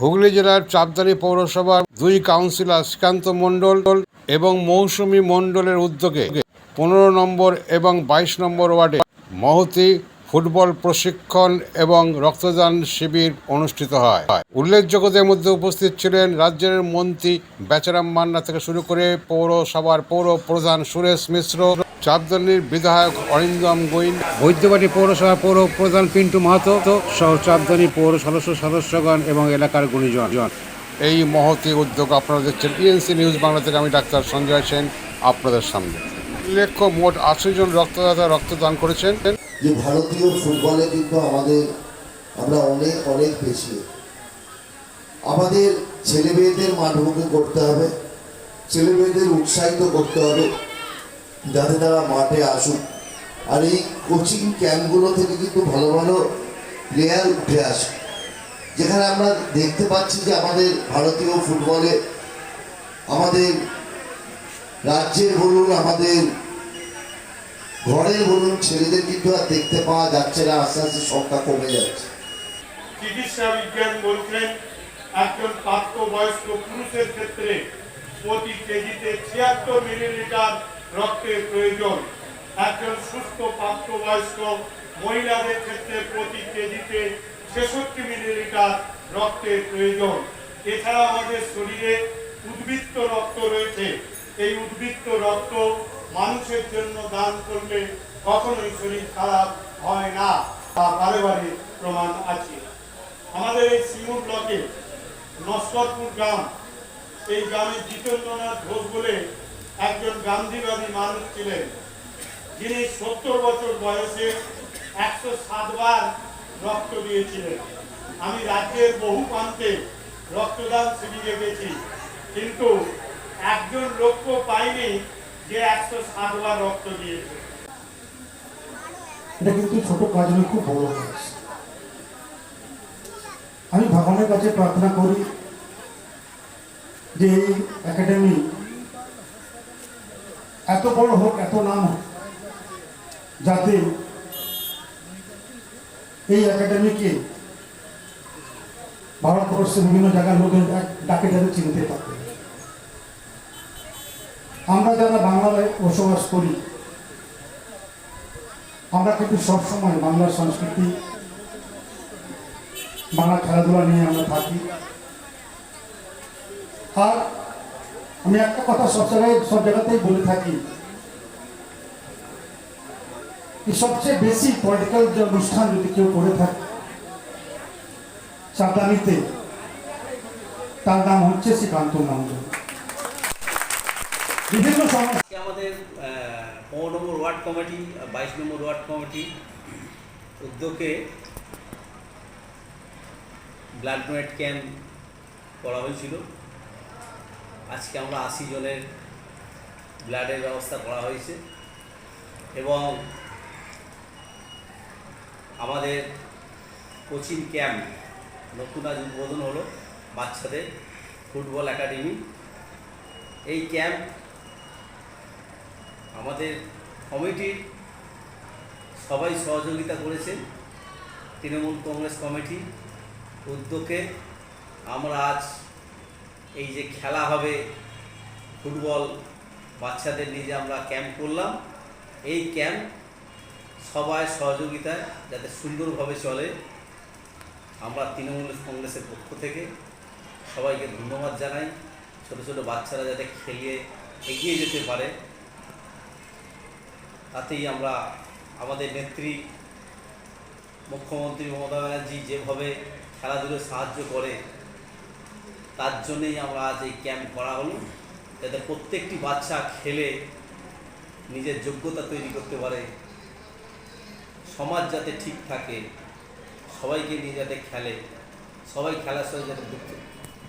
হুগলি জেলার চাপদানি পৌরসভার দুই কাউন্সিলর শ্রীকান্ত মণ্ডল এবং মৌসুমী মণ্ডলের উদ্যোগে পনেরো নম্বর এবং বাইশ নম্বর ওয়ার্ডে মহতি ফুটবল প্রশিক্ষণ এবং রক্তদান শিবির অনুষ্ঠিত হয়। উল্লেখযোগ্যদের মধ্যে উপস্থিত ছিলেন রাজ্যের মন্ত্রী বেচারাম মান্না থেকে শুরু করে পৌরসভার পৌর প্রধান সুরেশ মিশ্র। চাপদানির বিধায়ক অরিন্দম গোয়েন। বৈদ্যবাড়ি পৌরসভা পৌর প্রধান পিন্টু মাহাতো সহ চাপদানি পৌর সদস্য সদস্যগণ এবং এলাকার গুণীজন। এই মহতি উদ্যোগ আপনারা দেখছেন ইএনসি নিউজ বাংলা থেকে। আমি ডাক্তার সঞ্জয় সেন আপনাদের সামনে। উল্লেখ্য মোট আশি জন রক্তদাতা রক্তদান করেছেন। যে ভারতীয় ফুটবলে কিন্তু আমাদের আমরা অনেক অনেক বেশি আমাদের ছেলে মেয়েদের মাঠমুখী করতে হবে ছেলে মেয়েদের উৎসাহিত করতে হবে। যাতে তারা মাঠে আসুক। আর এই কোচিং ক্যাম্পগুলো থেকে কিন্তু ভালো ভালো প্লেয়ার উঠে আসে যেখানে আমরা দেখতে পাচ্ছি যে আমাদের ভারতীয় ফুটবলে আমাদের রাজ্যের বলুন, আমাদের ঘরের বলুন, ছেলেদের কিন্তু আর দেখতে পাওয়া যাচ্ছে না, আস্তে আস্তে সংখ্যা কমে যাচ্ছে। চিকিৎসা বিজ্ঞান বলছেন, একজন প্রাপ্তবয়স্ক পুরুষের ক্ষেত্রে প্রতি কেজিতে ছিয়াত্তর মিলিলিটার রক্তের প্রয়োজন। একজন সুস্থ প্রাপ্তবয়স্ক মহিলাদের ক্ষেত্রে প্রতি কেজিতে ছেষট্টি মিলিলিটার রক্তের প্রয়োজন। এছাড়া আমাদের শরীরে উদ্বৃত্ত রক্ত রয়েছে। এই উদ্বৃত্ত রক্ত মানুষের জন্য দান করলে কখনোই শরীর খারাপ হয় না তা বারে বারে প্রমাণ আছে। আমাদের এই সিঙ্গুর ব্লকে নস্করপুর গ্রাম, এই গ্রামে জিতেন্দ্রনাথ ঘোষ বলে একজন গান্ধীবাদী মানুষ ছিলেন। যিনি সত্তর বছর বয়সে একশো সাতবার রক্ত দিয়েছিলেন। আমি রাজ্যের বহু প্রান্তে রক্তদান শিবিরে গেছি। কিন্তু একজন লোকও পাইনি যে একশো সাতবার রক্ত দিয়েছে। এটা কিন্তু ছোট কাজ নয়, খুব বড় কাজ। আমি ভগবানের কাছে প্রার্থনা করি যে এই একাডেমি এত বড় হোক, এত নাম হোক, যাতে এই একাডেমিকে ভারতবর্ষের বিভিন্ন জায়গার লোকের ডাক- যাতে চিনতে পারবে। আমরা যারা বাংলায় বসবাস করি, আমরা কিন্তু সবসময় বাংলার সংস্কৃতি, বাংলা খেলাধুলা নিয়ে আমরা থাকি। আর আমি একটা কথা সব জায়গায়, সব জায়গাতেই বলে থাকি। সবচেয়ে বেশি পলিটিক্যাল যে অনুষ্ঠান যদি কেউ করে থাকে সাবধানিতে তার নাম হচ্ছে শ্রীকান্ত মন্ডল বিভিন্ন সমস্যা আমাদের পনেরো নম্বর ওয়ার্ড কমিটি, বাইশ নম্বর ওয়ার্ড কমিটি উদ্যোগে ব্লাড ডোনেট ক্যাম্প করা হয়েছিল। আজকে আমরা আশি জনের ব্লাডের ব্যবস্থা করা হয়েছে এবং আমাদের কোচিং ক্যাম্প নতুন আজ উদ্বোধন হলো বাচ্চাদের ফুটবল একাডেমি। এই ক্যাম্প আমাদের কমিটির সবাই সহযোগিতা করেছেন। তৃণমূল কংগ্রেস কমিটি উদ্যোগে আমরা আজ এই যে খেলা হবে, ফুটবল, বাচ্চাদের নিয়ে যে আমরা ক্যাম্প করলাম, এই ক্যাম্প সবাই সহযোগিতায় যাতে সুন্দরভাবে চলে, আমরা তৃণমূল কংগ্রেসের পক্ষ থেকে সবাইকে ধন্যবাদ জানাই। ছোট ছোট বাচ্চারা যাতে খেলিয়ে এগিয়ে যেতে পারে, তাতেই আমরা আমাদের নেত্রী, মুখ্যমন্ত্রী মমতা ব্যানার্জি যেভাবে খেলাধুলোয় সাহায্য করে তার জন্যেই আমরা আজ এই ক্যাম্প করা হলো যাতে প্রত্যেকটি বাচ্চা খেলে নিজের যোগ্যতা তৈরি করতে পারে সমাজ যাতে ঠিক থাকে সবাইকে নিয়ে যাতে খেলে সবাই খেলার সঙ্গে যাতে যুক্ত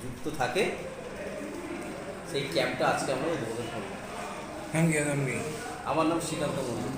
যুক্ত থাকে সেই ক্যাম্পটা আজকে আমরা উদ্বোধন করব। আমার নাম শ্রীকান্ত মন্ডল